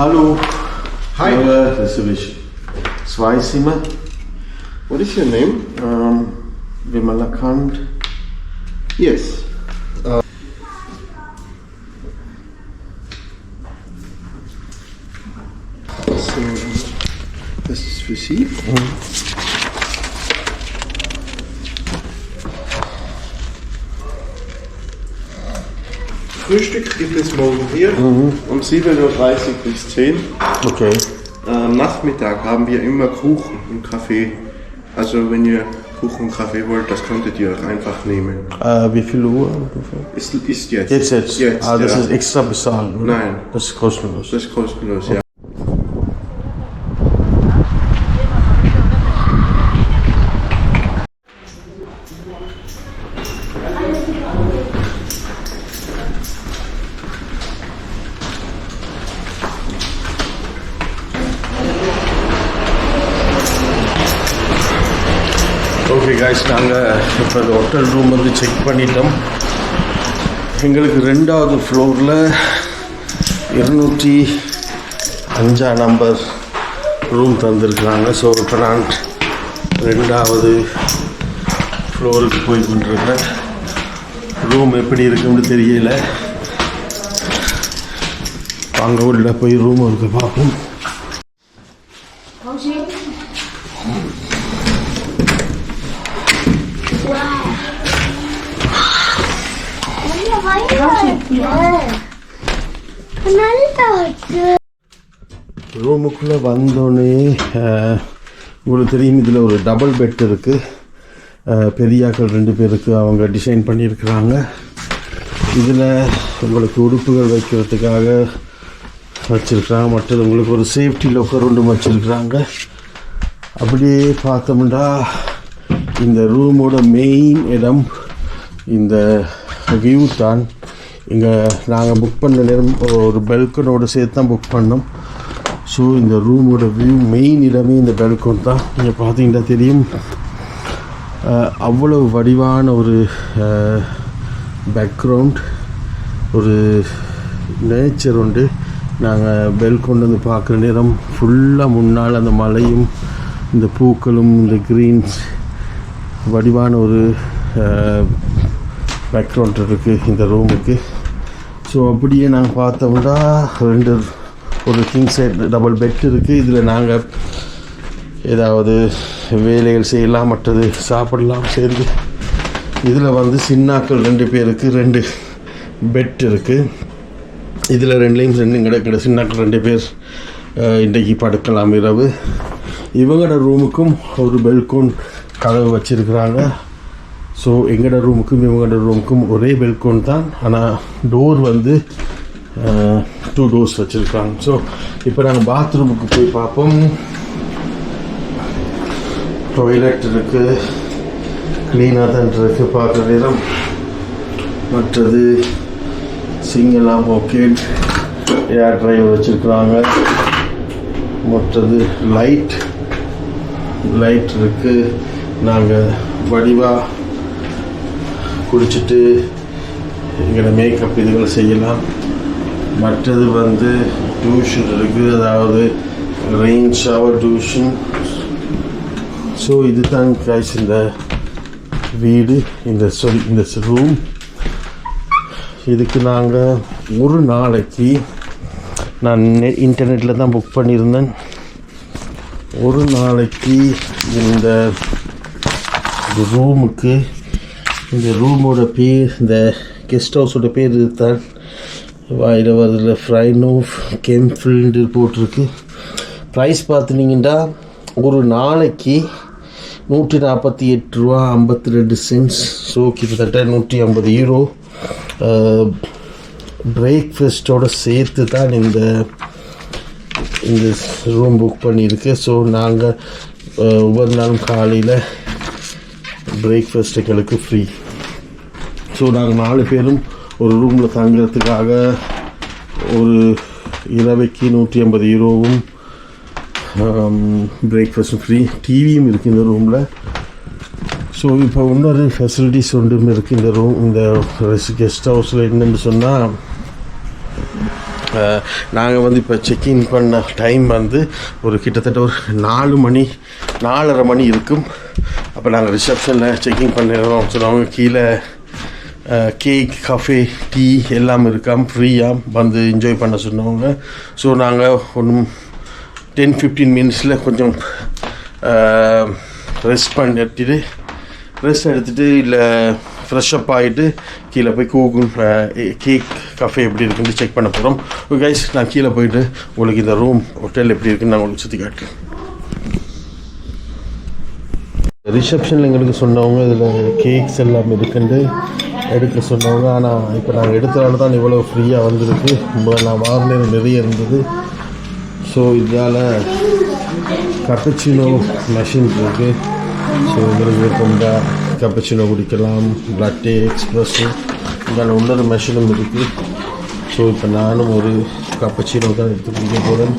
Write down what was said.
Hallo. Hi. Ja, das habe ich zwei Zimmer. What is your name? Ähm, man erkannt. Yes. So, das ist für Sie. Frühstück gibt es morgen hier um 7.30 Uhr bis 10 Uhr. Okay. Am Nachmittag haben wir immer Kuchen und Kaffee. Also wenn ihr Kuchen und Kaffee wollt, das könntet ihr auch einfach nehmen. Äh, wie viel Uhr? Ist, ist jetzt. Jetzt, jetzt. Jetzt, ah, das ja. ist extra bezahlt, oder? Nein. Das ist kostenlos. Das ist kostenlos, ja. Okay guys நாங்கள் இப்போ அந்த hotel room வந்து check பண்ணிட்டோம். எங்களுக்கு ரெண்டாவது ஃப்ளோரில் இருநூற்றி அஞ்சா நம்பர் ரூம் தந்திருக்கிறாங்க. ஸோ இப்போ நான் ரெண்டாவது ஃப்ளோருக்கு போய் கொண்டிருக்கேன் ரூம் எப்படி இருக்குன்னு தெரியல. அங்கே உள்ள போய் ரூம் இருக்கு பார்ப்போம். ரூமுக்குள்ளே வந்தோடனே உங்களுக்கு தெரியும் இதில் ஒரு டபுள் பெட் இருக்குது பெரியாக்கள் ரெண்டு பேருக்கு அவங்க டிசைன் பண்ணியிருக்கிறாங்க. இதில் உங்களுக்கு உடுப்புகள் வைக்கிறதுக்காக வச்சுருக்குறாங்க. மற்றது உங்களுக்கு ஒரு சேஃப்டி லோக்கர் ஒன்று வச்சுருக்குறாங்க. அப்படியே பார்த்தோம்னா இந்த ரூமோட மெயின் இடம் இந்த வியூ தான். இங்கே நாங்கள் புக் பண்ண நேரம் ஒரு பெல்கனோட சேர்த்து தான் புக் பண்ணோம். ஸோ இந்த ரூமோட வியூ மெயின் இடமே இந்த பெல்கோன் தான். நீங்கள் பார்த்தீங்கன்னா தெரியும். அவ்வளவு வடிவான ஒரு பேக்ரவுண்ட் ஒரு நேச்சர் உண்டு. நாங்கள் பெல்கொண்டு வந்து பார்க்குற நேரம் ஃபுல்லாக முன்னால் அந்த மலையும் இந்த பூக்களும் இந்த க்ரீன்ஸ் வடிவான ஒரு பேக்ரவுண்ட் இருக்குது இந்த ரூமுக்கு ஸோ அப்படியே நாங்கள் பார்த்தோம்னா ரெண்டு ஒரு கிங் சைட் டபுள் பெட் இருக்குது இதில் நாங்கள் ஏதாவது வேலைகள் செய்யலாம் மற்றது சாப்பிடலாம் சேர்ந்து. இதில் வந்து சின்னாக்கள் ரெண்டு பேருக்கு ரெண்டு பெட் இருக்குது இதில் ரெண்டுலேயும் ரெண்டும் கிடைக்கிற சின்னாக்கள் ரெண்டு பேர் இன்றைக்கு படுக்கலாம் இரவு. இவங்களோட ரூமுக்கும் ஒரு பெல்கோன் கதவு வச்சுருக்குறாங்க. ஸோ எங்களோட ரூமுக்கும் இவங்களோட ரூமுக்கும் ஒரே பெல்கோன் தான். ஆனால் டோர் வந்து டூ டோர்ஸ் வச்சுருக்காங்க ஸோ இப்போ நாங்கள் பாத்ரூமுக்கு போய் பார்ப்போம். டாய்லெட் இருக்குது க்ளீனாக தான் இருக்குது பார்க்குற நேரம். மற்றது சிங்கெல்லாம் பாக்கெட் ஏர் ட்ரைவர் வச்சுருக்குறாங்க. மற்றது லைட் லைட் நாங்கள் வடிவாக குடிச்சிட்டு எங்களோட மேக்கப் இதுகள் செய்யலாம். மற்றது வந்து டியூஷன் இருக்குது அதாவது ரெயின் ஷவர் டியூஷன் ஸோ இதுதான் காய்ச்சி இந்த வீடு இந்த சொல் இந்த ரூம் இதுக்கு நாங்கள் ஒரு நாளைக்கு நான் இன்டர்நெட்டில் தான் புக் பண்ணியிருந்தேன். ஒரு நாளைக்கு இந்த ரூமுக்கு இந்த ரூமோட பேர் இந்த கெஸ்ட் ஹவுஸோட பேர் தான் வாயில் வரதுல ஃப்ரைனோ கெம்ஃபில்டு போட்டிருக்கு. ப்ரைஸ் பார்த்துனீங்கன்னா ஒரு நாளைக்கு நூற்றி நாற்பத்தி எட்டு ரூபா ஐம்பத்தி ரெண்டு சென்ட்ஸ் ஸோ கிட்டத்தட்ட நூற்றி ஐம்பது யூரோ பிரேக்ஃபாஸ்ட்டோடு சேர்த்து தான் இந்த இந்த ரூம் புக் பண்ணியிருக்கு. ஸோ நாங்கள் ஒவ்வொரு நாளும் காலையில் பிரேக்ஃபாஸ்ட் எங்களுக்கு ஃப்ரீ ஸோ நாங்கள் நாலு பேரும் ஒரு ரூமில் தங்குறதுக்காக ஒரு இரவைக்கு நூற்றி ஐம்பது யூரோவும் பிரேக்ஃபாஸ்ட்டும் ஃப்ரீ டிவியும் இருக்குது இந்த ரூமில் ஸோ இப்போ இன்னொரு ஃபெசிலிட்டிஸ் ஒன்றும் இருக்குது இந்த ரூம் இந்த கெஸ்ட் ஹவுஸில் என்னென்னு சொன்னால் நாங்கள் வந்து இப்போ செக்இன் பண்ண டைம் வந்து ஒரு கிட்டத்தட்ட ஒரு நாலு மணி நாலரை மணி இருக்கும். அப்போ நாங்கள் ரிசப்ஷனில் செக்கிங் பண்ணிடுறோம். சொன்னவங்க கீழே கேக் கஃபே டீ எல்லாம் இருக்காம். ஃப்ரீயாக வந்து என்ஜாய் பண்ண சொன்னவங்க ஸோ நாங்கள் ஒன்றும் டென் ஃபிஃப்டீன் மினிட்ஸில் கொஞ்சம் ரெஸ்ட் பண்ணிட்டு ரெஸ்ட் எடுத்துகிட்டு இல்லை ஃப்ரெஷ்அப் ஆகிட்டு கீழே போய் கூகுள் கேக் கஃபே எப்படி இருக்குன்னு செக் பண்ண போகிறோம் கைஸ் நான் கீழே போயிட்டு உங்களுக்கு இந்த ரூம் ஹோட்டல் எப்படி இருக்குன்னு நான் உங்களுக்கு சுற்றி காட்டுறேன். ரிசப்ஷனில் எங்களுக்கு சொன்னவங்க இதில் கேக்ஸ் எல்லாம் இருக்குன்னு எடுக்க சொன்னவங்க. ஆனால் இப்போ நாங்கள் எடுத்தனால தான் இவ்வளோ ஃப்ரீயாக வந்திருக்கு. நான் வாங்கின நிறைய இருந்தது. ஸோ இதால் கப்பச்சினோ மெஷின் இருக்குது ஸோ உங்களுக்கு விருப்பம்டா கப்பச்சினோ குடிக்கலாம் லட்டே எக்ஸ்ப்ரெஸ்ஸு இதால் இன்னொரு மெஷினும் இருக்குது ஸோ இப்போ நானும் ஒரு கப்பச்சினோ தான் எடுத்து குடிக்க போகிறேன்